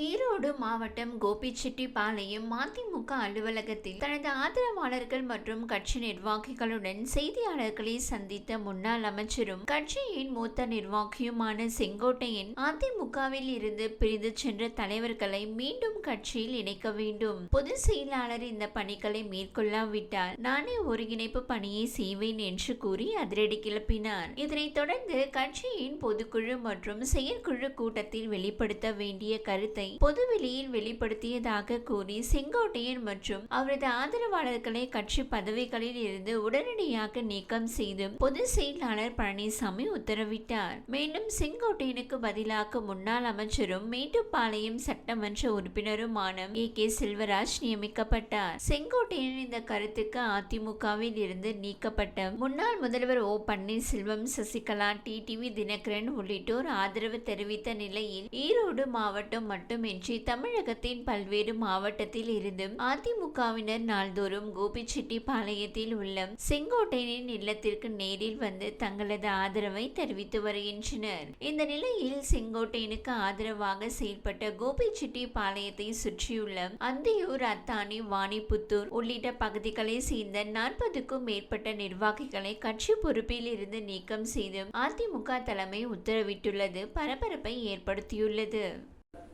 ஈரோடு மாவட்டம் கோபிச்செட்டிப்பாளையம் மதிமுக அலுவலகத்தில் தனது ஆதரவாளர்கள் மற்றும் கட்சி நிர்வாகிகளுடன் செய்தியாளர்களை சந்தித்த முன்னாள் அமைச்சரும் கட்சியின் மூத்த நிர்வாகியுமான செங்கோட்டையன் அதிமுகவில் இருந்து பிரிந்து சென்ற தலைவர்களை மீண்டும் கட்சியில் இணைக்க வேண்டும். பொதுச் செயலாளர் இந்த பணிகளை மேற்கொள்ளாவிட்டால் நானே ஒருங்கிணைப்பு பணியை செய்வேன் என்று கூறி அதிரடி கிளப்பினார். இதனைத் தொடர்ந்து கட்சியின் பொதுக்குழு மற்றும் செயற்குழு கூட்டத்தில் வெளிப்படுத்த வேண்டிய கருத்தை பொதுவெளியில் வெளிப்படுத்தியதாக கூறி செங்கோட்டையன் மற்றும் அவரது ஆதரவாளர்களை கட்சி பதவிகளில் இருந்து உடனடியாக நீக்கம் செய்து பொதுச் செயலாளர் பழனிசாமி உத்தரவிட்டார். மேலும் செங்கோட்டையனுக்கு பதிலாக முன்னாள் அமைச்சரும் மேட்டுப்பாளையம் சட்டமன்ற உறுப்பினருமான ஏ கே செல்வராஜ் நியமிக்கப்பட்டார். செங்கோட்டையன் இந்த கருத்துக்கு அதிமுகவில் இருந்து நீக்கப்பட்ட முன்னாள் முதல்வர் ஓ பன்னீர்செல்வம் சசிகலா டிடிவி தினகரன் உள்ளிட்டோர் ஆதரவு தெரிவித்த நிலையில் ஈரோடு மாவட்டம் மற்றும் மட்டுமின்றி தமிழகத்தின் பல்வேறு மாவட்டத்தில் இருந்தும் அதிமுகவினர் நாள்தோறும் கோபிச்செட்டிப்பாளையத்தில் உள்ள செங்கோட்டையனின் இல்லத்திற்கு நேரில் வந்து தங்களது ஆதரவை தெரிவித்து வருகின்றனர். இந்த நிலையில் செங்கோட்டையனுக்கு ஆதரவாக செயல்பட்ட கோபிச்செட்டிப்பாளையத்தை சுற்றியுள்ள அந்தியூர் அத்தானி வாணிபுத்தூர் உள்ளிட்ட பகுதிகளை சேர்ந்த நாற்பதுக்கும் மேற்பட்ட நிர்வாகிகளை கட்சி பொறுப்பில் இருந்து நீக்கம் செய்து அதிமுக தலைமை உத்தரவிட்டுள்ளது. பரபரப்பை ஏற்படுத்தியுள்ளது.